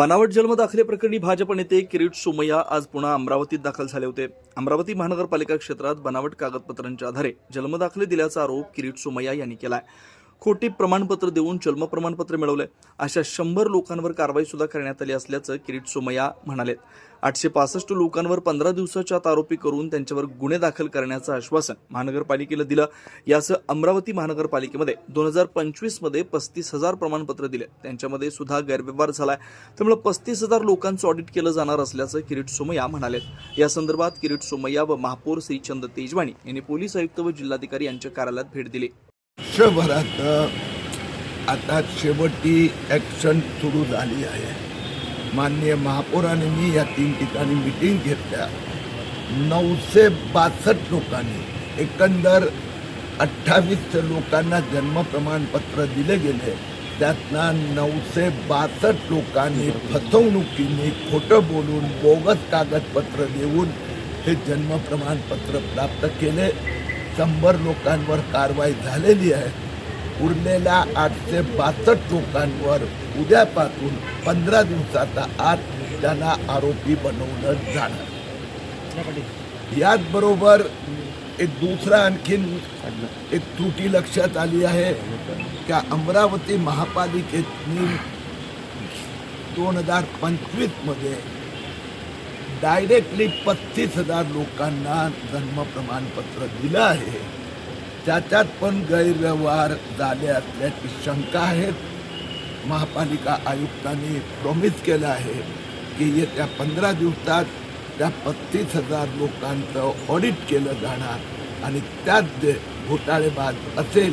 बनावट जन्मदाखले प्रकरणी भाजप नेते किरीट सोमय्या आज पुन्हा अमरावतीत दाखल झाले होते. अमरावती महानगरपालिका क्षेत्रात बनावट कागदपत्रांच्या आधारे जन्मदाखले दिल्याचा आरोप किरीट सोमय्या यांनी केलाय. खोटी प्रमाणपत्र देऊन जन्म प्रमाणपत्र मिळवलंय. अशा शंभर लोकांवर कारवाई सुद्धा करण्यात आली असल्याचं किरीट सोमय्या म्हणाले आठशे पासष्ट लोकांवर पंधरा दिवसाच्या आत आरोपी करून त्यांच्यावर गुन्हे दाखल करण्याचं आश्वासन महानगरपालिकेला दिलं. यासह अमरावती महानगरपालिकेमध्ये दोन हजार पंचवीसमध्ये पस्तीस हजार प्रमाणपत्र दिले. त्यांच्यामध्ये सुद्धा गैरव्यवहार झालाय. त्यामुळे पस्तीस हजार लोकांचं ऑडिट केलं जाणार असल्याचं किरीट सोमय्या म्हणाले या संदर्भात किरीट सोमय्या व महापौर श्रीचंद तेजवाणी यांनी पोलीस आयुक्त व जिल्हाधिकारी यांच्या कार्यालयात भेट दिली. वर्षभरात आता शेवटी ॲक्शन सुरू झाली आहे. माननीय महापौरांनी मी या तीन ठिकाणी मिटिंग घेतल्या. नऊशे बासष्ट लोकांनी, एकंदर अठ्ठावीस लोकांना जन्म प्रमाणपत्र दिले गेले. त्यातनं नऊशे बासष्ट लोकांनी फसवणुकीने खोटं बोलून बोगस कागदपत्र देऊन हे जन्म प्रमाणपत्र प्राप्त केले. शंभर लोकांवर कारवाई आहे. उरलेल्या आठशे बासष्ट लोकांवर उद्यापासून पंधरा दिवसाचा आत त्यांना आरोपी बनवलं जाणार. याचबरोबर एक दुसरा आणखीन एक त्रुटी लक्षात आली आहे. का अमरावती महापालिकेतनी दोन हजार पंचवीसमध्ये डायरेक्टली पस्तीस हजार लोकांना जन्म प्रमाणपत्र दिलं आहे. त्याच्यात पण गैरव्यवहार झाले असल्याची शंका आहे महापालिका आयुक्तांनी प्रॉमिस केलं आहे की येत्या पंधरा दिवसात त्या पस्तीस हजार लोकांचं ऑडिट केलं जाणार आणि त्यात जे घोटाळेबाज असेल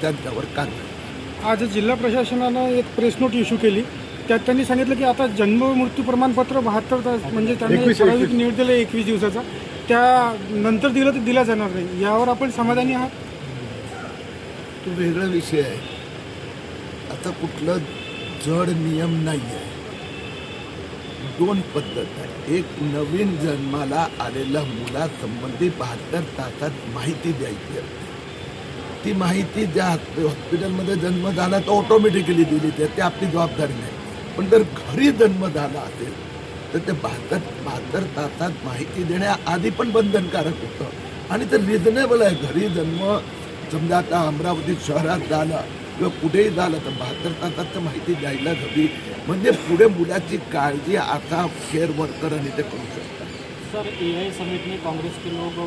त्यांच्यावर कारवाई आज जिल्हा प्रशासनानं एक प्रेस नोट इश्यू केली. त्यात त्यांनी सांगितलं की आता जन्म मृत्यू प्रमाणपत्र बहात्तर तास म्हणजे त्यांनी ठराविक निर्णय दिला एकवीस दिवसाचा. त्या नंतर दिलं तर दिला जाणार नाही. यावर आपण समाधानी आहात? तो वेगळा विषय आहे. आता कुठलं जड नियम नाही आहे दोन पद्धत आहे एक नवीन जन्माला आलेल्या मुलासंबंधी बहात्तर तासात माहिती द्यायची आहे ती माहिती ज्या हॉस्पिटलमध्ये जन्म झाला तर ऑटोमॅटिकली दिली ते ते आपली जबाबदारी नाही. पण जर घरी जन्म झाला असेल तर ते बहात्तर बहात्तर तासात माहिती देण्याआधी पण बंधनकारक होतं. आणि ते रिझनेबल आहे. घरी जन्म समजा आता अमरावती शहरात झालं किंवा कुठेही झालं तर बहात्तर तासात तर माहिती द्यायलाच हवी. म्हणजे पुढे मुलाची काळजी आता केअर आणि ते करू शकतात. सर ए आय समिट काँग्रेसचे लोक